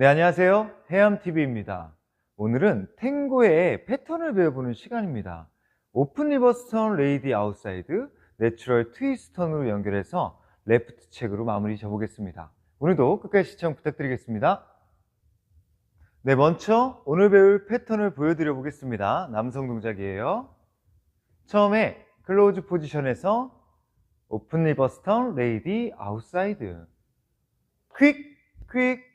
네, 안녕하세요. 해암TV입니다. 오늘은 탱고의 패턴을 배워보는 시간입니다. 오픈 리버스 턴, 레이디 아웃사이드, 내추럴 트위스트 턴으로 연결해서 레프트 책으로 마무리 줘보겠습니다. 오늘도 끝까지 시청 부탁드리겠습니다. 네, 먼저 오늘 배울 패턴을 보여드려 보겠습니다. 남성 동작이에요. 처음에 클로즈 포지션에서 오픈 리버스 턴, 레이디 아웃사이드. 퀵, 퀵,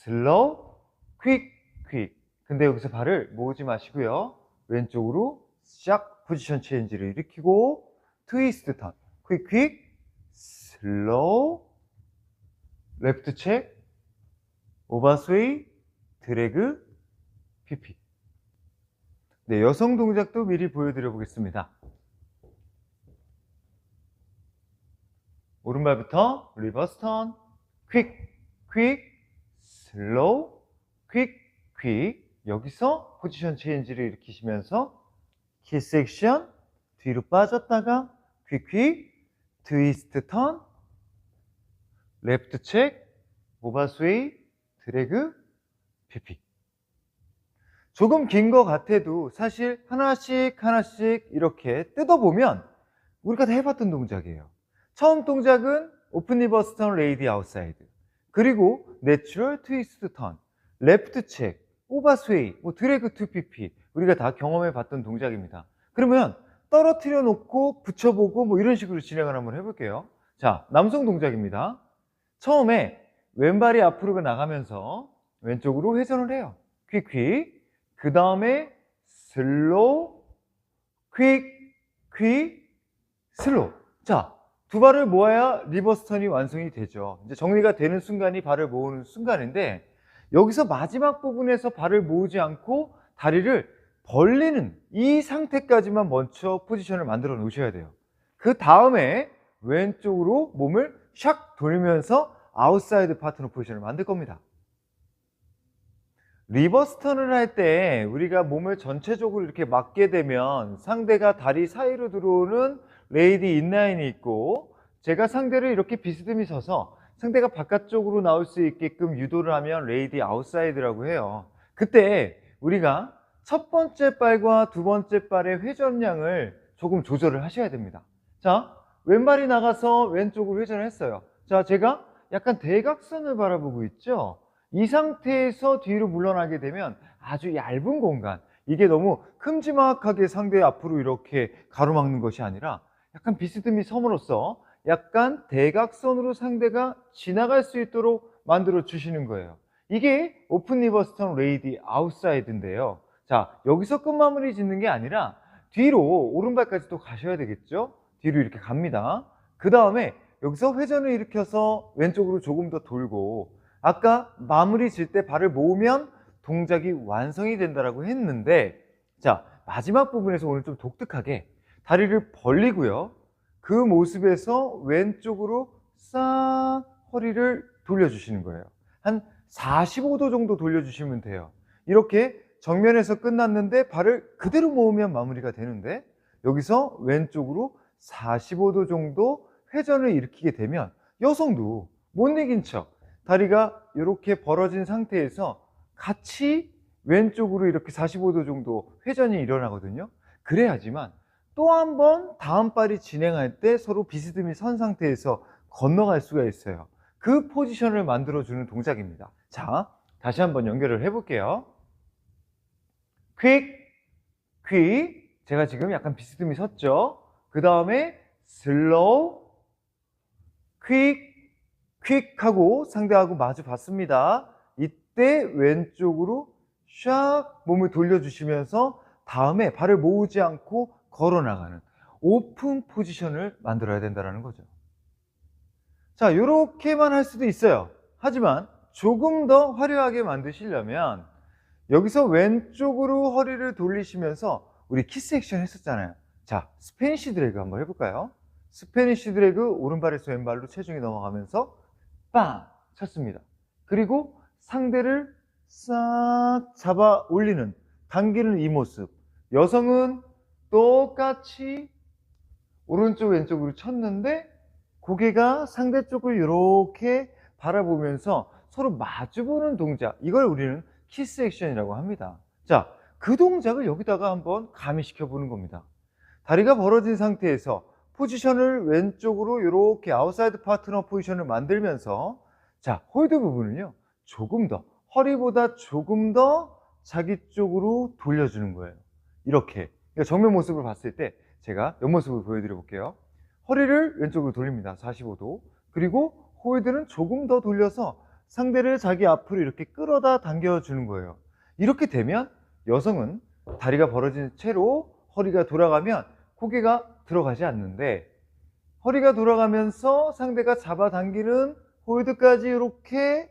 슬로우, 퀵, 퀵. 근데 여기서 발을 모으지 마시고요. 왼쪽으로 시작 포지션 체인지를 일으키고 트위스트 턴, 퀵, 퀵, 슬로우, 레프트 책, 오버스웨이, 드래그, 피피. 네, 여성 동작도 미리 보여드려 보겠습니다. 오른발부터 리버스 턴, 퀵, 퀵, 슬로우, 퀵, 퀵. 여기서 포지션 체인지를 일으키시면서 키스 액션, 뒤로 빠졌다가 퀵, 퀵, 트위스트 턴, 레프트 책, 오버스웨이, 드래그, 피피. 조금 긴 것 같아도 사실 하나씩 하나씩 이렇게 뜯어보면 우리가 다 해봤던 동작이에요. 처음 동작은 오픈 리버스 턴 레이디 아웃사이드 그리고 내추럴 트위스트 턴 레프트 책 오버스웨이 뭐 드래그 투 PP 우리가 다 경험해 봤던 동작입니다. 그러면 떨어뜨려 놓고 붙여보고 뭐 이런 식으로 진행을 한번 해볼게요. 자 남성 동작입니다. 처음에 왼발이 앞으로 나가면서 왼쪽으로 회전을 해요. 퀵퀵. 그 다음에 슬로우 퀵 퀵 슬로우. 자 두 발을 모아야 리버스 턴이 완성이 되죠. 이제 정리가 되는 순간이 발을 모으는 순간인데 여기서 마지막 부분에서 발을 모으지 않고 다리를 벌리는 이 상태까지만 먼저 포지션을 만들어 놓으셔야 돼요. 그 다음에 왼쪽으로 몸을 샥 돌면서 아웃사이드 파트너 포지션을 만들 겁니다. 리버스 턴을 할 때 우리가 몸을 전체적으로 이렇게 맞게 되면 상대가 다리 사이로 들어오는 레이디 인라인이 있고 제가 상대를 이렇게 비스듬히 서서 상대가 바깥쪽으로 나올 수 있게끔 유도를 하면 레이디 아웃사이드라고 해요. 그때 우리가 첫 번째 발과 두 번째 발의 회전량을 조금 조절을 하셔야 됩니다. 자, 왼발이 나가서 왼쪽으로 회전을 했어요. 자, 제가 약간 대각선을 바라보고 있죠? 이 상태에서 뒤로 물러나게 되면 아주 얇은 공간, 이게 너무 큼지막하게 상대 앞으로 이렇게 가로막는 것이 아니라 약간 비스듬히 섬으로써 약간 대각선으로 상대가 지나갈 수 있도록 만들어 주시는 거예요. 이게 오픈 리버스 턴 레이디 아웃사이드인데요. 자, 여기서 끝마무리 짓는 게 아니라 뒤로 오른발까지 또 가셔야 되겠죠? 뒤로 이렇게 갑니다. 그 다음에 여기서 회전을 일으켜서 왼쪽으로 조금 더 돌고 아까 마무리 질 때 발을 모으면 동작이 완성이 된다라고 했는데 자, 마지막 부분에서 오늘 좀 독특하게 다리를 벌리고요. 그 모습에서 왼쪽으로 싹 허리를 돌려주시는 거예요. 한 45도 정도 돌려주시면 돼요. 이렇게 정면에서 끝났는데 발을 그대로 모으면 마무리가 되는데 여기서 왼쪽으로 45도 정도 회전을 일으키게 되면 여성도 못 이긴 척 다리가 이렇게 벌어진 상태에서 같이 왼쪽으로 이렇게 45도 정도 회전이 일어나거든요. 그래야지만 또 한 번 다음 발이 진행할 때 서로 비스듬히 선 상태에서 건너갈 수가 있어요. 그 포지션을 만들어주는 동작입니다. 자, 다시 한번 연결을 해볼게요. 퀵, 퀵. 제가 지금 약간 비스듬히 섰죠? 그 다음에 슬로우, 퀵, 퀵 하고 상대하고 마주 봤습니다. 이때 왼쪽으로 샥 몸을 돌려주시면서 다음에 발을 모으지 않고 걸어 나가는 오픈 포지션을 만들어야 된다는 거죠. 자, 이렇게만 할 수도 있어요. 하지만 조금 더 화려하게 만드시려면 여기서 왼쪽으로 허리를 돌리시면서 우리 키스 액션 했었잖아요. 자, 스페니쉬 드래그 한번 해볼까요? 스페니쉬 드래그 오른발에서 왼발로 체중이 넘어가면서 빵! 쳤습니다. 그리고 상대를 싹 잡아 올리는, 당기는 이 모습. 여성은 똑같이 오른쪽 왼쪽으로 쳤는데 고개가 상대 쪽을 이렇게 바라보면서 서로 마주보는 동작. 이걸 우리는 키스 액션이라고 합니다. 자, 그 동작을 여기다가 한번 가미시켜 보는 겁니다. 다리가 벌어진 상태에서 포지션을 왼쪽으로 이렇게 아웃사이드 파트너 포지션을 만들면서 자, 홀드 부분은요. 조금 더 허리보다 조금 더 자기 쪽으로 돌려주는 거예요. 이렇게 그러니까 정면 모습을 봤을 때 제가 옆모습을 보여드려 볼게요. 허리를 왼쪽으로 돌립니다. 45도. 그리고 홀드는 조금 더 돌려서 상대를 자기 앞으로 이렇게 끌어다 당겨주는 거예요. 이렇게 되면 여성은 다리가 벌어진 채로 허리가 돌아가면 고개가 들어가지 않는데 허리가 돌아가면서 상대가 잡아당기는 홀드까지 이렇게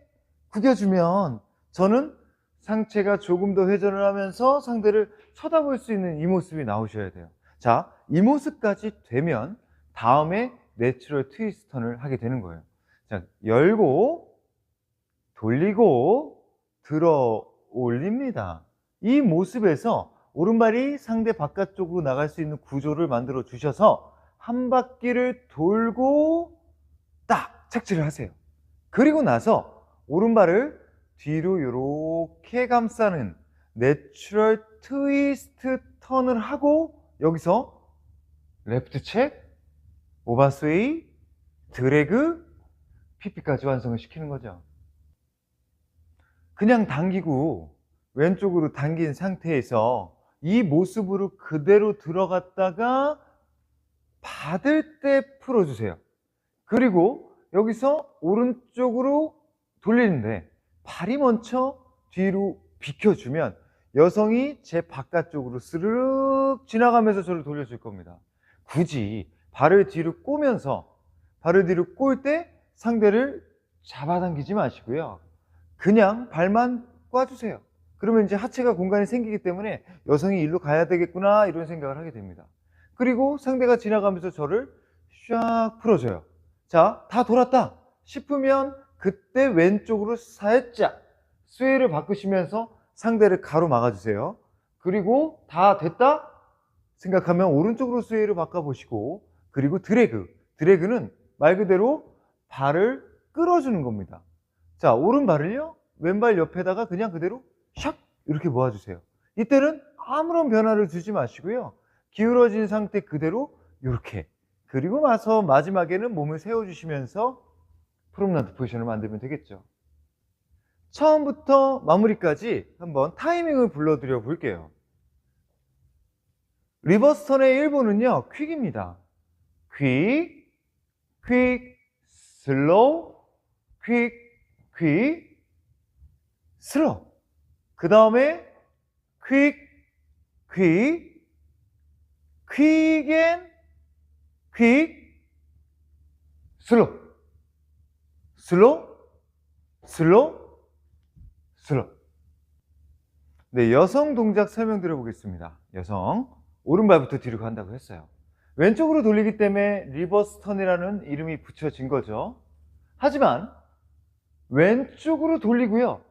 구겨주면 저는 상체가 조금 더 회전을 하면서 상대를 쳐다볼 수 있는 이 모습이 나오셔야 돼요. 자, 이 모습까지 되면 다음에 내추럴 트위스트 턴을 하게 되는 거예요. 자, 열고 돌리고 들어 올립니다. 이 모습에서 오른발이 상대 바깥쪽으로 나갈 수 있는 구조를 만들어 주셔서 한 바퀴를 돌고 딱 착지를 하세요. 그리고 나서 오른발을 뒤로 이렇게 감싸는 내추럴 트위스트 턴을 하고 여기서 레프트 책, 오바스웨이, 드래그, 피피까지 완성을 시키는 거죠. 그냥 당기고 왼쪽으로 당긴 상태에서 이 모습으로 그대로 들어갔다가 받을 때 풀어주세요. 그리고 여기서 오른쪽으로 돌리는데 발이 먼저 뒤로 비켜주면 여성이 제 바깥쪽으로 스르륵 지나가면서 저를 돌려줄 겁니다. 굳이 발을 뒤로 꼬면서 발을 뒤로 꼴 때 상대를 잡아당기지 마시고요. 그냥 발만 꽈주세요. 그러면 이제 하체가 공간이 생기기 때문에 여성이 일로 가야 되겠구나 이런 생각을 하게 됩니다. 그리고 상대가 지나가면서 저를 샥 풀어줘요. 자, 다 돌았다 싶으면 그때 왼쪽으로 살짝 스웨이를 바꾸시면서 상대를 가로 막아 주세요. 그리고 다 됐다 생각하면 오른쪽으로 스웨이를 바꿔 보시고 그리고 드래그. 드래그는 말 그대로 발을 끌어주는 겁니다. 자, 오른발을요, 왼발 옆에다가 그냥 그대로 샥! 이렇게 모아 주세요. 이때는 아무런 변화를 주지 마시고요. 기울어진 상태 그대로 이렇게. 그리고 나서 마지막에는 몸을 세워주시면서 프롬나드 포지션을 만들면 되겠죠. 처음부터 마무리까지 한번 타이밍을 불러드려 볼게요. 리버스 턴의 1부는요, 퀵입니다. 퀵, 퀵, 슬로우, 퀵, 퀵, 슬로우. 그 다음에 퀵, 퀵, 퀵 앤 퀵, 슬로우. 슬로우, 슬로우, 슬로우. 네, 여성 동작 설명드려 보겠습니다. 여성. 오른발부터 뒤로 간다고 했어요. 왼쪽으로 돌리기 때문에 리버스 턴이라는 이름이 붙여진 거죠. 하지만 왼쪽으로 돌리고요.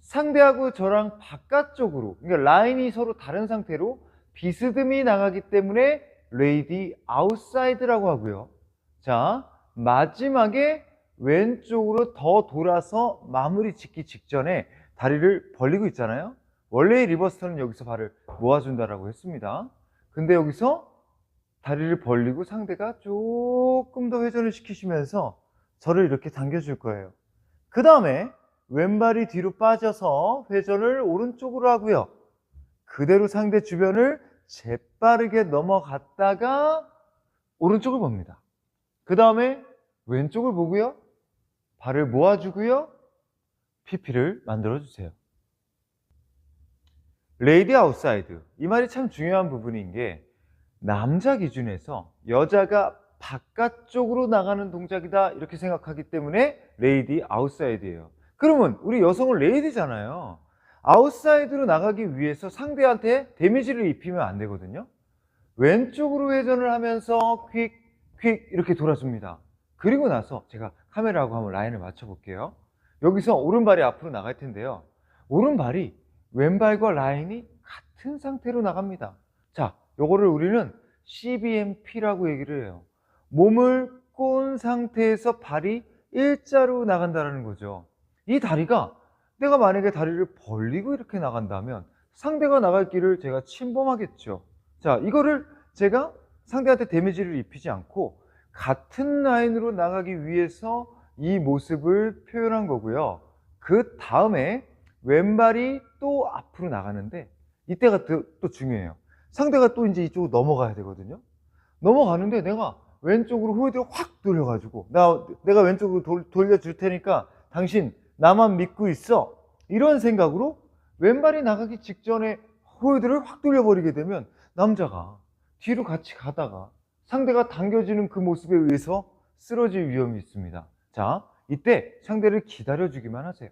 상대하고 저랑 바깥쪽으로, 그러니까 라인이 서로 다른 상태로 비스듬히 나가기 때문에 레이디 아웃사이드라고 하고요. 자, 마지막에 왼쪽으로 더 돌아서 마무리 짓기 직전에 다리를 벌리고 있잖아요. 원래의 리버스턴은 여기서 발을 모아준다라고 했습니다. 근데 여기서 다리를 벌리고 상대가 조금 더 회전을 시키시면서 저를 이렇게 당겨줄 거예요. 그 다음에 왼발이 뒤로 빠져서 회전을 오른쪽으로 하고요. 그대로 상대 주변을 재빠르게 넘어갔다가 오른쪽을 봅니다. 그 다음에 왼쪽을 보고요. 발을 모아주고요. PP를 만들어주세요. 레이디 아웃사이드. 이 말이 참 중요한 부분인 게 남자 기준에서 여자가 바깥쪽으로 나가는 동작이다 이렇게 생각하기 때문에 레이디 아웃사이드예요. 그러면 우리 여성은 레이디잖아요. 아웃사이드로 나가기 위해서 상대한테 데미지를 입히면 안 되거든요. 왼쪽으로 회전을 하면서 퀵, 퀵 이렇게 돌아줍니다. 그리고 나서 제가 카메라하고 한번 라인을 맞춰 볼게요. 여기서 오른발이 앞으로 나갈 텐데요. 오른발이 왼발과 라인이 같은 상태로 나갑니다. 자, 요거를 우리는 CBMP라고 얘기를 해요. 몸을 꼰 상태에서 발이 일자로 나간다는 거죠. 이 다리가 내가 만약에 다리를 벌리고 이렇게 나간다면 상대가 나갈 길을 제가 침범하겠죠. 자, 이거를 제가 상대한테 데미지를 입히지 않고 같은 라인으로 나가기 위해서 이 모습을 표현한 거고요. 그 다음에 왼발이 또 앞으로 나가는데 이때가 또, 또 중요해요. 상대가 또 이제 이쪽으로 넘어가야 되거든요. 넘어가는데 내가 왼쪽으로 호이드를 확 돌려가지고 나 내가 왼쪽으로 돌, 돌려줄 테니까 당신 나만 믿고 있어 이런 생각으로 왼발이 나가기 직전에 호이드를 확 돌려버리게 되면 남자가 뒤로 같이 가다가 상대가 당겨지는 그 모습에 의해서 쓰러질 위험이 있습니다. 자, 이때 상대를 기다려주기만 하세요.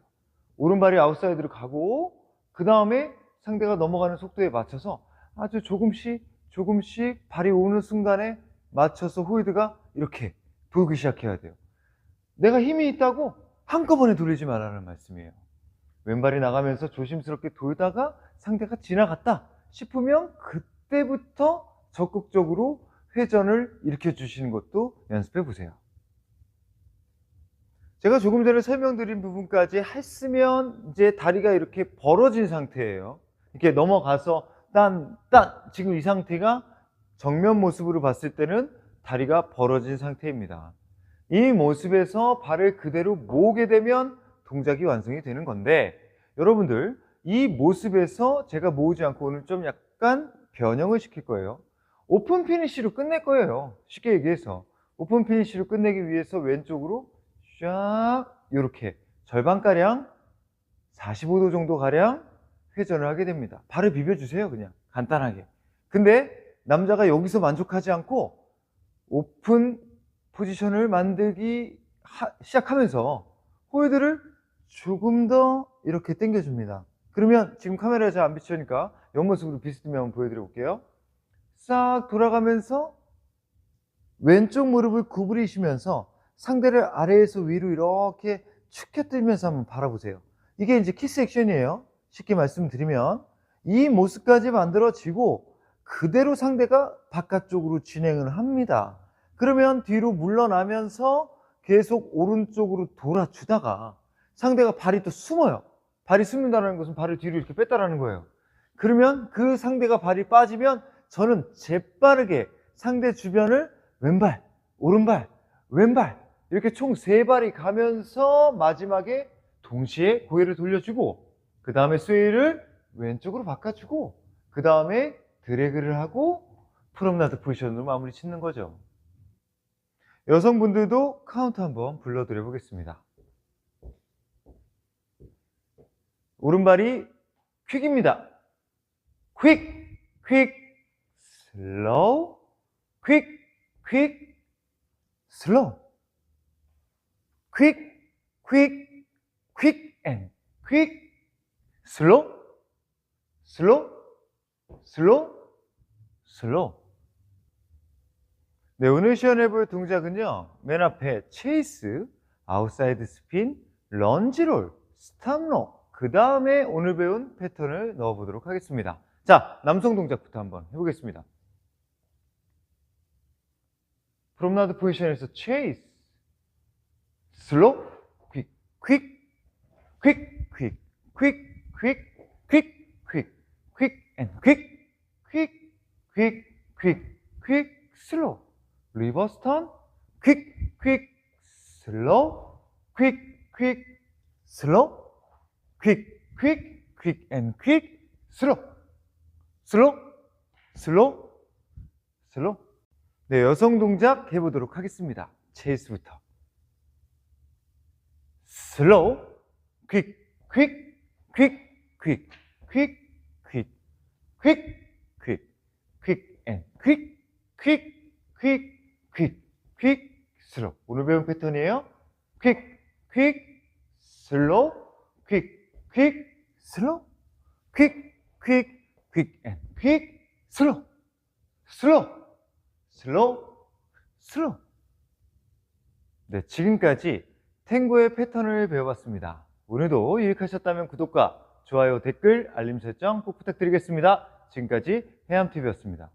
오른발이 아웃사이드로 가고 그 다음에 상대가 넘어가는 속도에 맞춰서 아주 조금씩 조금씩 발이 오는 순간에 맞춰서 호이드가 이렇게 돌기 시작해야 돼요. 내가 힘이 있다고 한꺼번에 돌리지 말라는 말씀이에요. 왼발이 나가면서 조심스럽게 돌다가 상대가 지나갔다 싶으면 그때부터 적극적으로 회전을 일으켜 주시는 것도 연습해 보세요. 제가 조금 전에 설명드린 부분까지 했으면 이제 다리가 이렇게 벌어진 상태예요. 이렇게 넘어가서 딴, 딴, 지금 이 상태가 정면 모습으로 봤을 때는 다리가 벌어진 상태입니다. 이 모습에서 발을 그대로 모으게 되면 동작이 완성이 되는 건데 여러분들 이 모습에서 제가 모으지 않고 오늘 좀 약간 변형을 시킬 거예요. 오픈 피니쉬로 끝낼 거예요. 쉽게 얘기해서 오픈 피니쉬로 끝내기 위해서 왼쪽으로 쫙 이렇게 절반가량 45도 정도 가량 회전을 하게 됩니다. 발을 비벼주세요 그냥 간단하게. 근데 남자가 여기서 만족하지 않고 오픈 포지션을 만들기 하- 시작하면서 호이드를 조금 더 이렇게 당겨줍니다. 그러면 지금 카메라에 잘 안 비추니까 옆모습으로 비스듬히 한번 보여드려 볼게요. 싹 돌아가면서 왼쪽 무릎을 구부리시면서 상대를 아래에서 위로 이렇게 축혀뜨리면서 한번 바라보세요. 이게 이제 키스 액션이에요. 쉽게 말씀드리면 이 모습까지 만들어지고 그대로 상대가 바깥쪽으로 진행을 합니다. 그러면 뒤로 물러나면서 계속 오른쪽으로 돌아주다가 상대가 발이 또 숨어요. 발이 숨는다는 것은 발을 뒤로 이렇게 뺐다라는 거예요. 그러면 그 상대가 발이 빠지면 저는 재빠르게 상대 주변을 왼발, 오른발, 왼발 이렇게 총 세 발이 가면서 마지막에 동시에 고개를 돌려주고 그 다음에 스웨이를 왼쪽으로 바꿔주고 그 다음에 드래그를 하고 프롬나드 포지션으로 마무리 짓는 거죠. 여성분들도 카운트 한번 불러드려 보겠습니다. 오른발이 퀵입니다. 퀵, 퀵, 슬로우, 퀵, 퀵, 슬로우. 퀵, 퀵, 퀵앤 퀵, 슬로우, 슬로우, 슬로우, 슬로우. 네, 오늘 시연해 볼 동작은요. 맨 앞에 체이스, 아웃사이드 스핀, 런지롤, 스탑로, 그 다음에 오늘 배운 패턴을 넣어보도록 하겠습니다. 자, 남성 동작부터 한번 해보겠습니다. 프롬나드 포지션에서 체이스, 슬로우, 퀵, 퀵, 퀵, 퀵, 퀵, 퀵, 퀵, 퀵, 퀵, 앤 퀵, 퀵, 퀵, 퀵, 퀵, 슬로우. 리버스 턴, 퀵, 퀵, 슬로우, 퀵, 퀵, 네, 여성 동작 해보도록 하겠습니다. 체이스부터. 슬로우, 퀵, 퀵, 퀵, 퀵, 퀵, 퀵, 퀵, 퀵, 퀵, 앤 퀵, 퀵, 퀵, 퀵, 퀵, 슬로우. 오늘 배운 패턴이에요. 퀵, 퀵, 슬로우, 퀵, 퀵, 슬로우, 퀵, 퀵, 퀵, 앤 퀵, 슬로우, 슬로우, 슬로우, 슬로우. 네, 지금까지 탱고의 패턴을 배워봤습니다. 오늘도 유익하셨다면 구독과 좋아요, 댓글, 알림 설정 꼭 부탁드리겠습니다. 지금까지 해암TV였습니다.